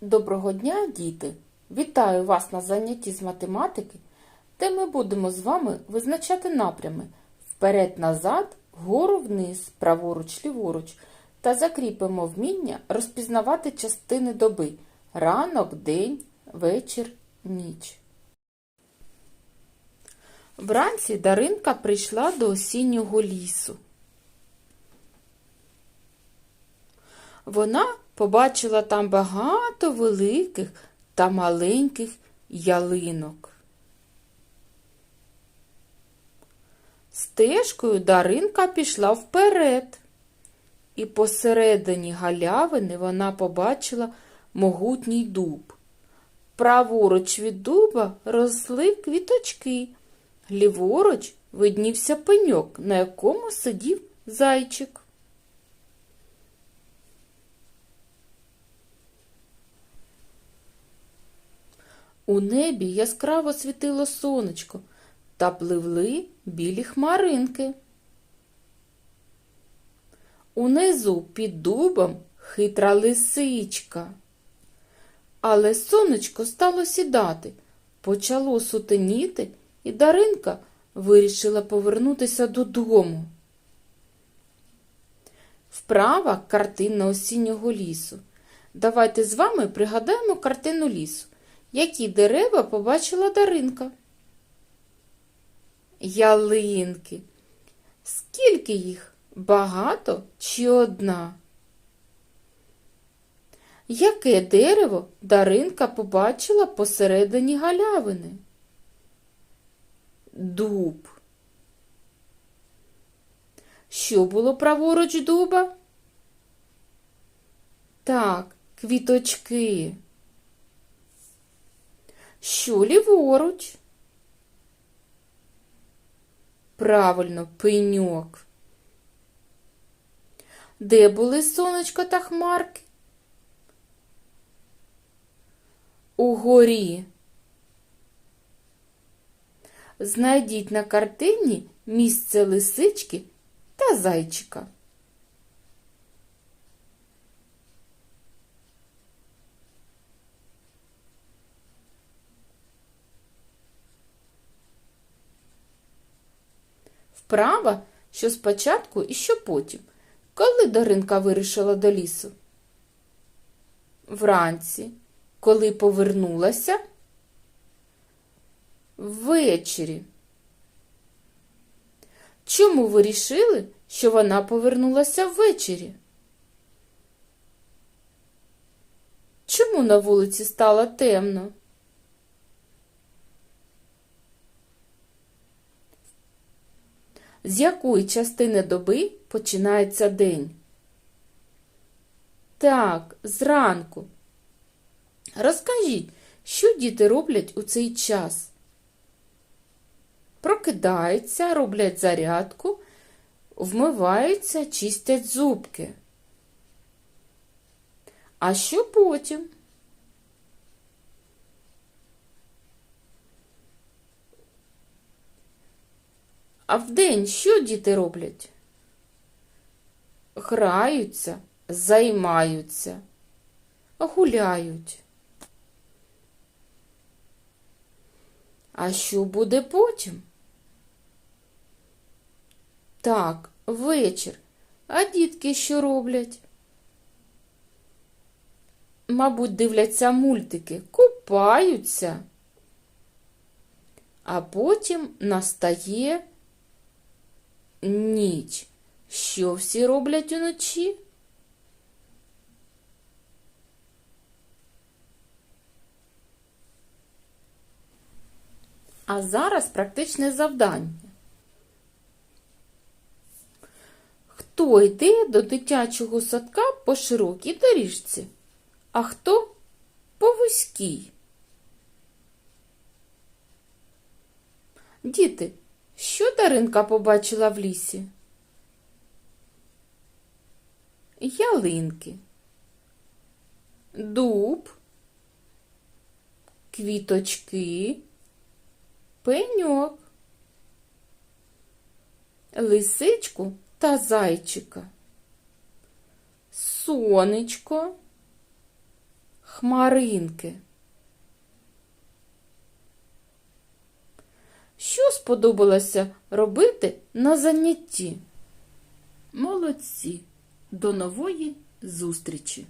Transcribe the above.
Доброго дня, діти! Вітаю вас на занятті з математики, де ми будемо з вами визначати напрями вперед-назад, вгору вниз, праворуч, ліворуч та закріпимо вміння розпізнавати частини доби ранок, день, вечір, ніч. Вранці Даринка прийшла до осіннього лісу. Вона побачила там багато великих та маленьких ялинок. Стежкою Даринка пішла вперед, і посередині галявини вона побачила могутній дуб. Праворуч від дуба росли квіточки, ліворуч виднівся пеньок, на якому сидів зайчик. У небі яскраво світило сонечко та пливли білі хмаринки. Унизу під дубом хитра лисичка. Але сонечко стало сідати, почало сутеніти, і Даринка вирішила повернутися додому. Вправа картина осіннього лісу. Давайте з вами пригадаємо картину лісу. Які дерева побачила Даринка? Ялинки. Скільки їх? Багато чи одна? Яке дерево Даринка побачила посередині галявини? Дуб. Що було праворуч дуба? Так, квіточки. Що ліворуч? Правильно, пеньок. Де були сонечко та хмарки? Угорі. Знайдіть на картині місце лисички та зайчика. Вправа, що спочатку і що потім. Коли Даринка вирішила до лісу? Вранці. Коли повернулася? Ввечері. Чому ви рішили, що вона повернулася ввечері? Чому на вулиці стало темно? З якої частини доби починається день? Так, зранку. Розкажіть, що діти роблять у цей час? Прокидаються, роблять зарядку, вмиваються, чистять зубки. А що потім? А вдень що діти роблять? Граються, займаються, гуляють. А що буде потім? Так, вечір. А дітки що роблять? Мабуть, дивляться мультики, купаються. А потім настає ніч. Що всі роблять уночі? А зараз практичне завдання. Хто йде до дитячого садка по широкій доріжці, а хто по вузькій? Діти, що Даринка побачила в лісі? Ялинки, дуб, квіточки, пеньок, лисичку та зайчика, сонечко, Хмаринки. Що сподобалося робити на занятті? Молодці! До нової зустрічі!